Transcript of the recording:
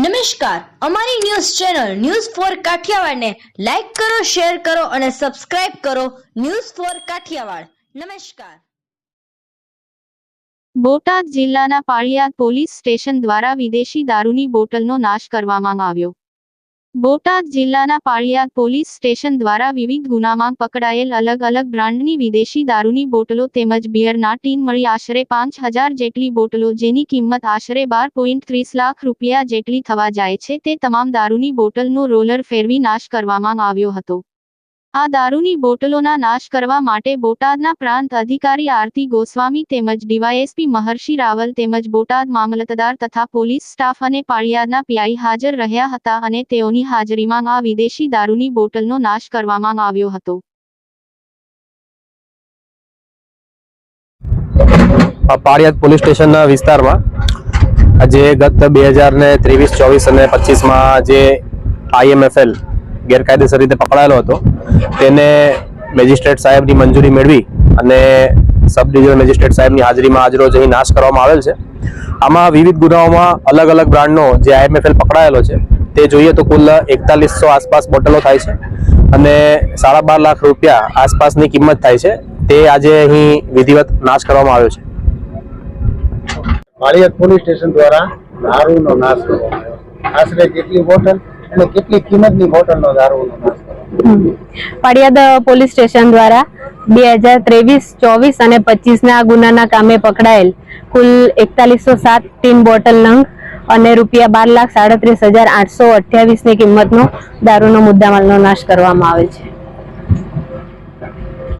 નમસ્કાર. અમારી news channel news for કાઠિયાવાડને લાઈક કરો, શેર કરો અને સબસ્ક્રાઇબ કરો ન્યૂઝ ફોર કાઠિયાવાડ. નમસ્કાર. બોટાદ જિલ્લાના પાળિયાદ પોલીસ સ્ટેશન દ્વારા વિદેશી દારૂની બોટલનો નાશ કરવામાં આવ્યો. બોટાદ જિલ્લાના પાળિયાદ પોલીસ સ્ટેશન દ્વારા વિવિધ ગુનામાં પકડાયેલ અલગ અલગ બ્રાન્ડની વિદેશી દારૂની બોટલો તેમજ બિયરના ટીન મળી આશરે પાંચ હજાર જેટલી બોટલો જેની કિંમત આશરે બાર પોઈન્ટ ત્રીસ લાખ રૂપિયા જેટલી થવા જાય છે. તે તમામ દારૂની બોટલનો રોલર ફેરવી નાશ કરવામાં આવ્યો હતો. આ દારૂની બોટલોના નાશ કરવા માટે બોટાદના પ્રાંત અધિકારી આરતી ગોસ્વામી તેમજ ડીવાયએસપી મહર્ષિ રાવલ તેમજ બોટાદ મામલતદાર તથા પોલીસ સ્ટાફ અને પાળિયાદના પીઆઈ હાજર રહ્યા હતા અને તેઓની હાજરીમાં આ વિદેશી દારૂની બોટલનો નાશ કરવામાં આવ્યો હતો. પાળિયાદ પોલીસ સ્ટેશનના વિસ્તારમાં આજે ગત બે હજાર ને ત્રેવીસ, ચોવીસ અને પચીસમાં જે આઈએમએફએલ ગેરકાયદેસર રીતે પકડાયેલો હતો. તેને મેજિસ્ટ્રેટ સાહેબની મંજૂરી મેળવી અને સબ ડિવિઝનલ મેજિસ્ટ્રેટ સાહેબની હાજરીમાં આજરોજ અહીં નાશ કરવામાં આવેલ છે. આમાં વિવિધ ગુનાઓમાં અલગ અલગ બ્રાન્ડનો જે આઈએમએફએલ પકડાયેલો છે, તે જોઈએ તો કુલ એકતાલીસો આસપાસ બોટલો થાય છે અને સાડા બાર લાખ રૂપિયા આસપાસની કિંમત થાય છે. તે આજે અહીં વિધિવત નાશ કરવામાં આવ્યો છે. માળિયાદ પોલીસ સ્ટેશન દ્વારા દારૂનો નાશ કરવામાં આવ્યો. આશરે કેટલી બોટલ? અને કેટલી કિંમતની બોટલનો દારૂનો નાશ પોલીસ સ્ટેશન દ્વારા બે હજાર ત્રેવીસ, ચોવીસ અને પચીસના ગુનાના કામે પકડાયેલ કુલ એકતાલીસો સાત ટીન બોટલ નંગ અને રૂપિયા બાર લાખ સાડત્રીસ હજાર આઠસો અઠ્યાવીસની કિંમતનો દારૂનો મુદ્દામાલનો નાશ કરવામાં આવે છે.